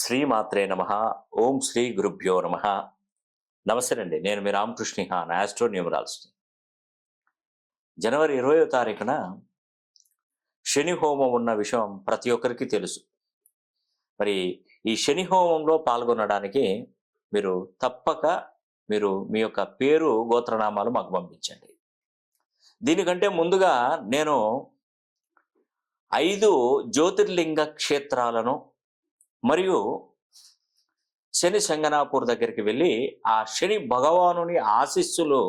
శ్రీమాత్రే నమ. ఓం శ్రీ గురుభ్యో నమ. నమస్తే అండి నేను మీ రామకృష్ణ హాన్ ఆస్ట్రో న్యూమరాలజీ జనవరి ఇరవయో తారీఖున శని హోమం ఉన్న విషయం ప్రతి ఒక్కరికి తెలుసు. మరి ఈ శని హోమంలో పాల్గొనడానికి మీరు తప్పక మీరు మీ యొక్క పేరు గోత్రనామాలు మాకు పంపించండి. దీనికంటే ముందుగా నేను ఐదు జ్యోతిర్లింగ క్షేత్రాలను మరియు శని శంగనాపూర్ దగ్గరికి వెళ్ళి ఆ శని భగవానుని ఆశీస్సులు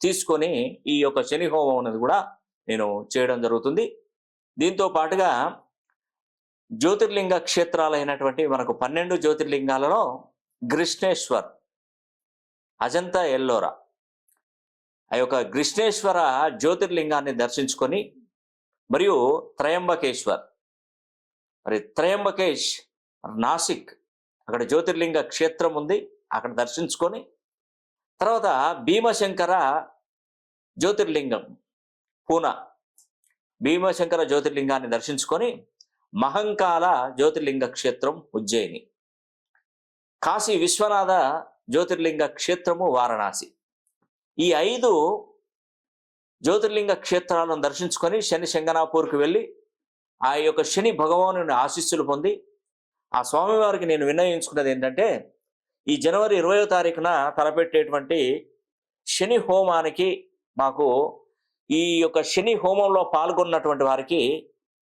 తీసుకొని ఈ యొక్క శని హోమం అనేది కూడా నేను చేయడం జరుగుతుంది. దీంతో పాటుగా జ్యోతిర్లింగ క్షేత్రాలైనటువంటి మనకు పన్నెండు జ్యోతిర్లింగాలలో గ్రిష్ణేశ్వర్ అజంతా ఎల్లోరా ఆ యొక్క గ్రిష్ణేశ్వర జ్యోతిర్లింగాన్ని దర్శించుకొని మరియు త్రయంబకేశ్వర్. మరి త్రయంబకేష్ నాసిక్ అక్కడ జ్యోతిర్లింగ క్షేత్రం ఉంది అక్కడ దర్శించుకొని తర్వాత భీమశంకర జ్యోతిర్లింగం పూనా. భీమశంకర జ్యోతిర్లింగాన్ని దర్శించుకొని మహంకాల జ్యోతిర్లింగ క్షేత్రం ఉజ్జయిని. కాశీ విశ్వనాథ జ్యోతిర్లింగ క్షేత్రము వారణాసి. ఈ ఐదు జ్యోతిర్లింగ క్షేత్రాలను దర్శించుకొని శని శంగనాపూర్కి వెళ్ళి ఆ యొక్క శని భగవాను ఆశీస్సులు పొంది ఆ స్వామివారికి నేను విన్నయించుకున్నది ఏంటంటే ఈ జనవరి ఇరవయో తారీఖున తలపెట్టేటువంటి శని హోమానికి మాకు ఈ యొక్క శని హోమంలో పాల్గొన్నటువంటి వారికి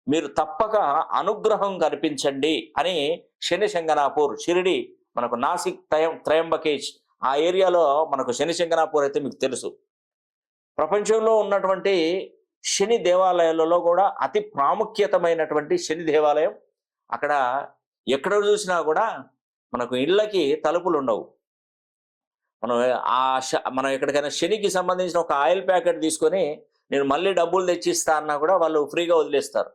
మీరు తప్పక అనుగ్రహం కనిపించండి అని శని శంగనాపూర్ షిరిడి మనకు నాసిక్ త్రయం త్రయంబకేజ్ ఆ ఏరియాలో మనకు శని శంగనాపూర్ అయితే మీకు తెలుసు. ప్రపంచంలో ఉన్నటువంటి శని దేవాలయాలలో కూడా అతి ప్రాముఖ్యతమైనటువంటి శని దేవాలయం అక్కడ ఎక్కడ చూసినా కూడా మనకు ఇళ్ళకి తలుపులు ఉండవు మనం ఆ శ- మనం ఎక్కడికైనా శనికి సంబంధించిన ఒక ఆయిల్ ప్యాకెట్ తీసుకొని నేను మళ్ళీ డబ్బులు తెచ్చిస్తా అన్నా కూడా వాళ్ళు ఫ్రీగా వదిలేస్తారు.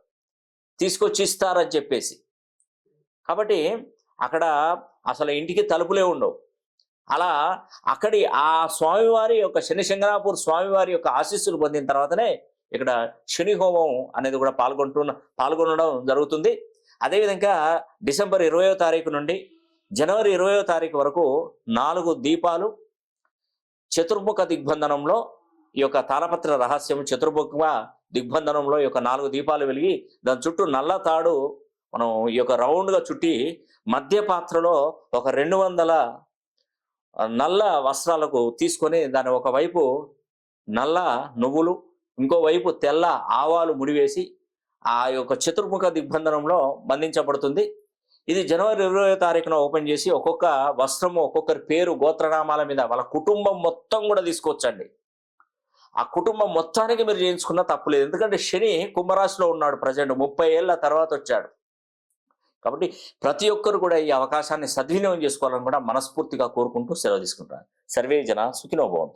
తీసుకొచ్చి ఇస్తారని చెప్పేసి. కాబట్టి అక్కడ అసలు ఇంటికి తలుపులే ఉండవు. అలా అక్కడి ఆ స్వామివారి యొక్క శని శంకరాపూర్ స్వామివారి యొక్క ఆశీస్సులు పొందిన తర్వాతనే ఇక్కడ శని హోమం అనేది కూడా పాల్గొంటున్న పాల్గొనడం జరుగుతుంది. అదేవిధంగా డిసెంబర్ ఇరవయో తారీఖు నుండి జనవరి ఇరవయో తారీఖు వరకు నాలుగు దీపాలు చతుర్ముఖ దిగ్బంధనంలో ఈ యొక్క తాళపత్ర రహస్యం చతుర్ముఖ దిగ్బంధనంలో ఈ యొక్క నాలుగు దీపాలు వెలిగి దాని చుట్టూ నల్ల తాడు మనం ఈ యొక్క రౌండ్గా చుట్టి మధ్య పాత్రలో ఒక రెండు వందల నల్ల వస్త్రాలకు తీసుకొని దాని ఒకవైపు నల్ల నువ్వులు ఇంకోవైపు తెల్ల ఆవాలు ముడివేసి ఆ యొక్క చతుర్ముఖ దిగ్బంధనంలో బంధించబడుతుంది. ఇది జనవరి ఇరవై తారీఖున ఓపెన్ చేసి ఒక్కొక్క వస్త్రము ఒక్కొక్కరి పేరు గోత్రనామాల మీద వాళ్ళ కుటుంబం మొత్తం కూడా తీసుకొచ్చండి ఆ కుటుంబం మొత్తానికి మీరు చేయించుకున్న తప్పులేదు ఎందుకంటే శని కుంభరాశిలో ఉన్నాడు ప్రజెంట్ ముప్పై ఏళ్ళ తర్వాత వచ్చాడు. కాబట్టి ప్రతి ఒక్కరు కూడా ఈ అవకాశాన్ని సద్వినియోగం చేసుకోవాలని కూడా మనస్ఫూర్తిగా కోరుకుంటూ సెలవు తీసుకుంటారు సర్వే జన సుఖినోభవం